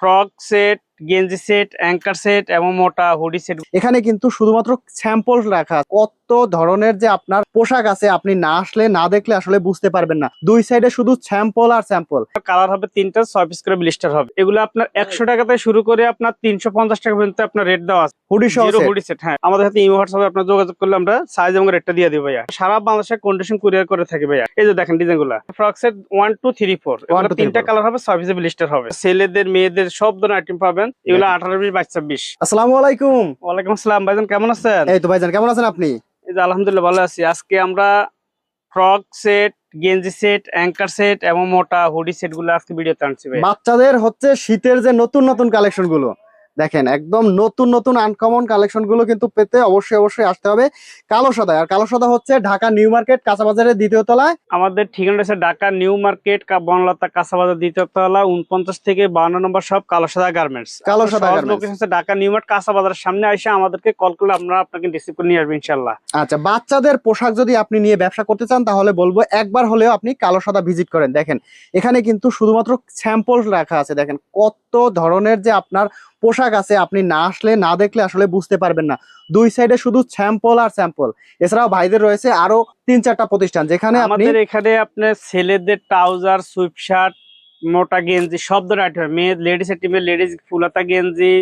Frock set গেঞ্জি set anchor set এবং মোটা হুডি সেট এখানে কিন্তু শুধুমাত্র স্যাম্পল রাখা কত ধরনের যে আপনার পোশাক আছে আপনি না আসলে না দেখলে আসলে বুঝতে পারবেন না। দুই সাইডে শুধু স্যাম্পল আর স্যাম্পল কালার হবে তিনটা ছয় পিস করে ব্লিস্টার হবে। এগুলো আপনার একশো টাকা থেকে শুরু করে আপনার তিনশো পঞ্চাশ টাকা পর্যন্ত আপনার রেট দেওয়া আছে। হুডি সহ হুডি সেট হ্যাঁ। আমাদের হাতে ইমো হোয়াটসঅ্যাপে আপনার যোগাযোগ করলে আমরা সাইজ এবং রেটটা দিয়ে দিই ভাইয়া। সারা বাংলাদেশে কন্ডিশন কুরিয়ার করে থাকি ভাইয়া। এই যে দেখেন ডিজাইনগুলা। Frock set one two three four তিনটা কালার হবে ছয় পিসে ব্লিস্টার হবে। ছেলেদের মেয়েদের সব ধরনের আইটেম পাবেন। এগুলো আঠারো বিশ বাইশ ছাব্বিশ। আসসালামু আলাইকুম। ওয়ালাইকুম আসসালাম ভাইজান কেমন আছেন? এই তো ভাইজান কেমন আছেন আপনি? এই যে আলহামদুলিল্লাহ ভালো আছি। আজকে আমরা ফ্রক সেট গেঞ্জি সেট অ্যাঙ্কার সেট এবং মোটা হুডি সেটগুলো আজকে ভিডিওতে আনছি ভাই। বাচ্চাদের হচ্ছে শীতের যে নতুন নতুন কালেকশনগুলো দেখেন একদম নতুন নতুন আনকমন কালেকশনগুলো কিন্তু পেতে অবশ্যই অবশ্যই আসতে হবে। কালো সাদা আর কালো সাদা হচ্ছে ঢাকা নিউ মার্কেট কাঁচাবাজারের দ্বিতীয় তলায়। আমাদের ঠিকানা আছে ঢাকা নিউ মার্কেট বনলতা কাঁচাবাজার দ্বিতীয় তলা উনপঞ্চাশ থেকে বান্ন নম্বর সব কালো সাদা গার্মেন্টস কালো সাদা আছে ঢাকা নিউ মার্কেট কাঁচাবাজারের সামনে এসে আমাদেরকে কল করলে আমরা আপনাকে রিসিভ করে নিয়ে আসব ইনশাল্লাহ আচ্ছা বাচ্চাদের পোশাক যদি আপনি নিয়ে ব্যবসা করতে চান তাহলে বলব একবার হলেও আপনি কালো সাদা ভিজিট করেন। দেখেন এখানে কিন্তু শুধুমাত্র স্যাম্পল রাখা আছে। দেখেন কত ধরনের যে আপনার পোশাক আছে, আপনি না আসলে, না দেখলে আসলে বুঝতে পারবেন না। দুই সাইডে শুধু স্যাম্পল আর স্যাম্পল এছাড়াও ভাইদের রয়েছে আরও তিন চারটা প্রতিষ্ঠান, যেখানে আমাদের এখানে আপনার ছেলেদের ট্রাউজার সুইপ শার্ট মোটা গেঞ্জি, সব ধরনের আইটেম মেয়ে লেডিস আইটেমের লেডিস ফুলাতা গেঞ্জি,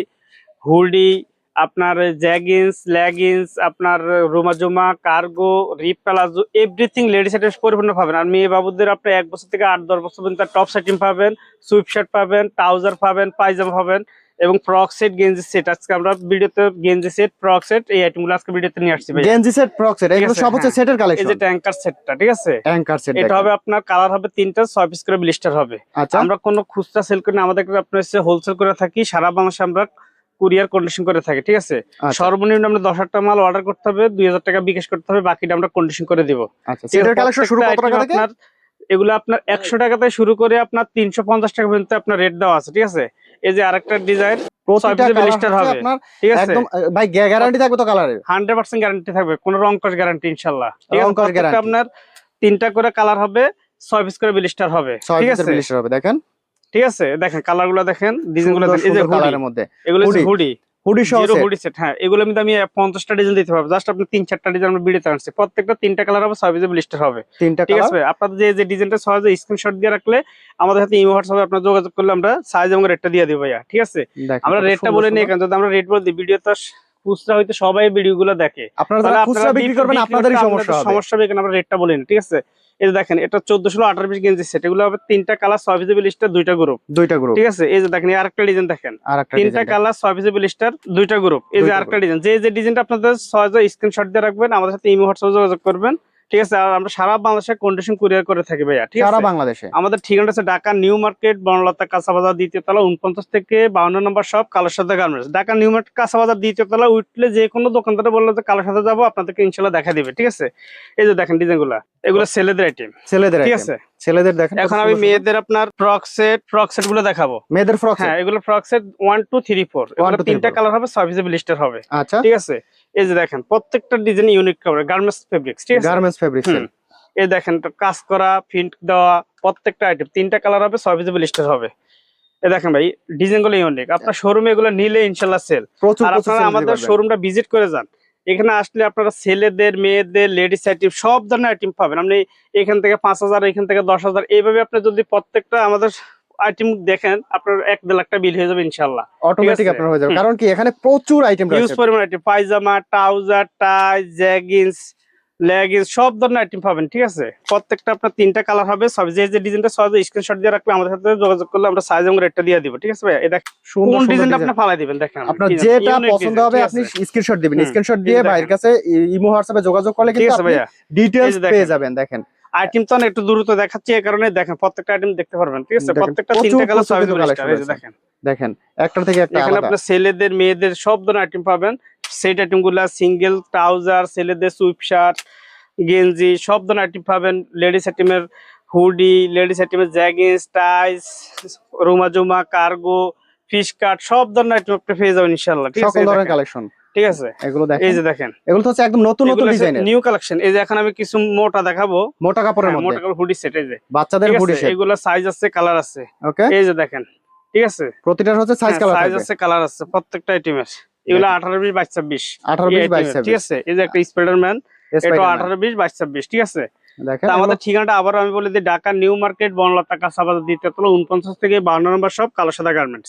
হুডি, আপনার জ্যাগিন্স লেগিংস আপনার রোমাজোমা কার্গো রিপ প্লাজো এভরিথিং লেডিস আইটেম পরিপূর্ণ পাবেন। আর মেয়ে বাবুদের আপনি এক বছর থেকে আট, দশ বছর পর্যন্ত টপ আইটেম পাবেন সুইপ শার্ট পাবেন ট্রাউজার পাবেন, পায়জামা পাবেন। এবং ফ্রক সেট গেঞ্জি সেট আজকে আমরা ভিডিওতে গেঞ্জি সেট ফ্রক সেট এই আইটেমগুলো আজকে ভিডিওতে নিয়ে আসছি ভাই। গেঞ্জি সেট ফ্রক সেট এগুলো সব হচ্ছে হ্যাঁ। সেটের এই যে ট্যাঙ্কার সেটটা ঠিক আছে? অ্যাঙ্কার সেট এটা হবে আপনার কালার হবে তিনটা ছয় পিস করে ব্লিস্টার হবে। আচ্ছা। আমরা কোনো খুচরা সেল করি না আমাদের আপনার হচ্ছে হোলসেল করে থাকি সারা বাংলাদেশে আমরা কুরিয়ার কন্ডিশন করে থাকি ঠিক আছে? আচ্ছা। সর্বনিম্ন আমরা দশ হাজার টাকা মাল অর্ডার করতে হবে দুই হাজার টাকা বিকাশ করতে হবে বাকিটা আমরা কন্ডিশন করে দিব। আচ্ছা সেটের কালেকশন শুরু কত টাকা থেকে? আপনার এগুলো আপনার একশো টাকা থেকে শুরু করে আপনার তিনশো পঞ্চাশ টাকা পর্যন্ত আপনার রেট দেওয়া আছে ঠিক আছে? এই যে আরেকটা ডিজাইন হবে। ঠিক আছে? ভাই গ্যারান্টি থাকবে তো গ্যারান্টি থাকবে কোনো রং কস গ্যারান্টি। আপনার তিনটা করে কালার হবে ছয় পিস করে ব্লিস্টার হবে। ঠিক আছে? ব্লিস্টার হবে দেখেন। ঠিক আছে? দেখেন কালারগুলো দেখেন ডিজাইনগুলো সুন্দর দেখেন এই যে কালারের মধ্যে। এগুলো হুডি হুডি সহ জিরো হুডি সেট হ্যাঁ। এগুলো কিন্তু আমি পঞ্চাশটা ডিজাইন দিতে পারব। জাস্ট আপনি তিন চারটা ডিজাইন আমরা ভিডিওতে আনছি। প্রত্যেকটা তিনটা কালার হবে ছয় পিসের হবে। তিনটা ঠিক আছে আপনাদের যে যে ডিজাইনটা সহজে স্ক্রিনশট দিয়ে রাখলে আমাদের হাতে ইমো হোয়াটসঅ্যাপে আপনার যোগাযোগ করলে আমরা সাইজ এবং রেটটা দিয়ে দিব ভাইয়া। ঠিক আছে? আমরা রেটটা বলে নিই কারণ যদি আমরা রেট বলে দিই ভিডিও তো খুচরা হয়তো সবাই ভিডিও গুলো দেখে। আপনারা যারা খুচরা বিক্রি করবেন আপনাদেরই সমস্যা হবে। সমস্যা হবে আমরা রেটটা বলি না, ঠিক আছে? এই যে দেখেন এটা চোদ্দশো আঠারো পিস গেঞ্জি সেট এগুলো হবে তিনটা কালার ছয় পিসের দুইটা গ্রুপ দুইটা গ্রুপ ঠিক আছে? এই যে দেখেন আরেকটা ডিজাইন দেখেন। আর তিনটা কালার ছয় পিসের লিস্টার দুইটা গ্রুপ এই যে আরেকটা ডিজাইন যে যে ডিজাইনটা আপনাদের সহজে স্ক্রিনশট দিয়ে রাখবেন আমাদের সাথে ইমো হোয়াটসঅ্যাপ যোগাযোগ করবেন। ঠিক আছে আর আমরা সারা বাংলাদেশে কন্ডিশন কুরিয়ার করে থাকি ভাইয়া ঠিক আছে? সারা বাংলাদেশে। আমাদের ঠিকানা আছে ঢাকা নিউ মার্কেট বনলতা কাঁচাবাজার দ্বিতীয় তলা উনপঞ্চাশ থেকে বাউন্ন নম্বর সব কালো সাদা গার্মেন্টস। ঢাকা নিউ মার্কেট কাঁচাবাজার দ্বিতীয় তলা উঠলে যে কোনো দোকানদারে বলল যে কালো সাদা যাব আপনাদেরকে ইনশাল্লাহ দেখা দিবে ঠিক আছে? এই যে দেখেন ডিজাইনগুলা এগুলো ছেলেদের আইটেম ছেলেদের ঠিক আছে? ছেলেদের দেখেন এখন আমি মেয়েদের আপনার ফ্রক সেট ফ্রক সেটগুলো দেখাবো। মেয়েদের ফ্রক হ্যাঁ এগুলো frock set one two three four তিনটা কালার হবে ছয় পিসের ব্লিস্টার হবে। আচ্ছা। ঠিক আছে? এই যে দেখেন প্রত্যেকটা ডিজাইন ইউনিক কাপড় গার্মেন্টস ফেব্রিক্স ঠিক আছে? Garments fabrics. এই দেখেন তো কাজ করা প্রিন্ট দেওয়া প্রত্যেকটা আইটেম তিনটা কালার হবে ছয় পিসের ব্লিস্টার হবে। এই দেখেন ভাই ডিজাইনগুলো ইউনিক আপনার শোরুমে এগুলো নিলে ইনশাল্লাহ সেল আর আপনারা আমাদের। শোরুমটা ভিজিট করে যান। এখানে আসলে আপনারা ছেলেদের মেয়েদের লেডিস আইটেম সব ধরনের আইটেম পাবেন। আপনি এখান থেকে পাঁচ হাজার এখান থেকে দশ হাজার এইভাবে আপনি যদি প্রত্যেকটা আমাদের আইটেম দেখেন আপনার এক দেড় লাখ টাকা বিল হয়ে যাবে ইনশাল্লাহ অটোমেটিক আপনার হয়ে যাবে। কারণ কি এখানে প্রচুর আইটেম ইউজ পরিমাণ আইটেম পায়জামা ট্রাউজার টাই জ্যাগিন্স লেগিংস সব ধরনের আইটেম পাবেন ঠিক আছে? প্রত্যেকটা আপনার তিনটা কালার হবে সব যে যে ডিজাইনটা সহজে স্ক্রিনশট দিয়ে রাখলে আমাদের সাথে যোগাযোগ করলে আমরা সাইজ এবং রেটটা দিয়ে দিব ঠিক আছে ভাই এটা সুন্দর কোন ডিজাইনটা আপনি ফালাই দিবেন দেখেন আপনার যেটা পছন্দ হবে আপনি স্ক্রিনশট দিবেন। স্ক্রিনশট দিয়ে ভাইয়ের কাছে ইমো হোয়াটসঅ্যাপে যোগাযোগ করলে কিন্তু আপনি ডিটেইলস পেয়ে যাবেন দেখেন। আইটেম তো একটু দ্রুত দেখাচ্ছি এই কারণে দেখেন প্রত্যেকটা আইটেম দেখতে পারবেন ঠিক আছে? প্রত্যেকটা তিনটা কালার প্রচুর সব কিন্তু collection এই যে রয়েছে। দেখেন। দেখেন একটা থেকে একটা এখানে আপনার ছেলেদের মেয়েদের সব ধরনের আইটেম পাবেন সেট আইটেমগুলা সিঙ্গেল ট্রাউজার ছেলেদের সুইপ শার্ট গেঞ্জি সব ধরনের আইটেম পাবেন। লেডিস আইটেমের হুডি লেডিস আইটেমের জ্যাগিন্স টাইস রুমাজুমা কার্গো ফিশ কাট সব ধরনের আইটেম আপনি পেয়ে যাবেন ইনশাল্লাহ ঠিক আছে? ধরনের কালেকশন ঠিক আছে? এগুলো দেখেন। এই যে দেখেন। এগুলো তো হচ্ছে একদম নতুন নতুন ডিজাইনের নিউ কালেকশন এই যে এখন আমি কিছু মোটা দেখাবো। মোটা কাপড়ের হ্যাঁ, মধ্যে। মোটা কাপড় হুডি সেট এই যে। বাচ্চাদের হুডি সেট এগুলো সাইজ আছে কালার আছে। ওকে এই যে দেখেন। ঠিক আছে? প্রতিটার হচ্ছে সাইজ কালার সাইজ আছে কালার আছে প্রত্যেকটা আইটেমের এগুলো আঠারো বিশ বাইশ ছাব্বিশ। 18 এই 20 22 item এর, ঠিক আছে এই যে একটা স্পাইডারম্যান এটা আঠারো বিশ বাইশ ছাব্বিশ ঠিক আছে? আমাদের ঠিকানাটা আবার আমি বলে দিই ঢাকা নিউ মার্কেট বনলতা কাঁচাবাজার দ্বিতীয় তলা উনপঞ্চাশ থেকে বান্ন নম্বর সব কালো সাদা গার্মেন্টস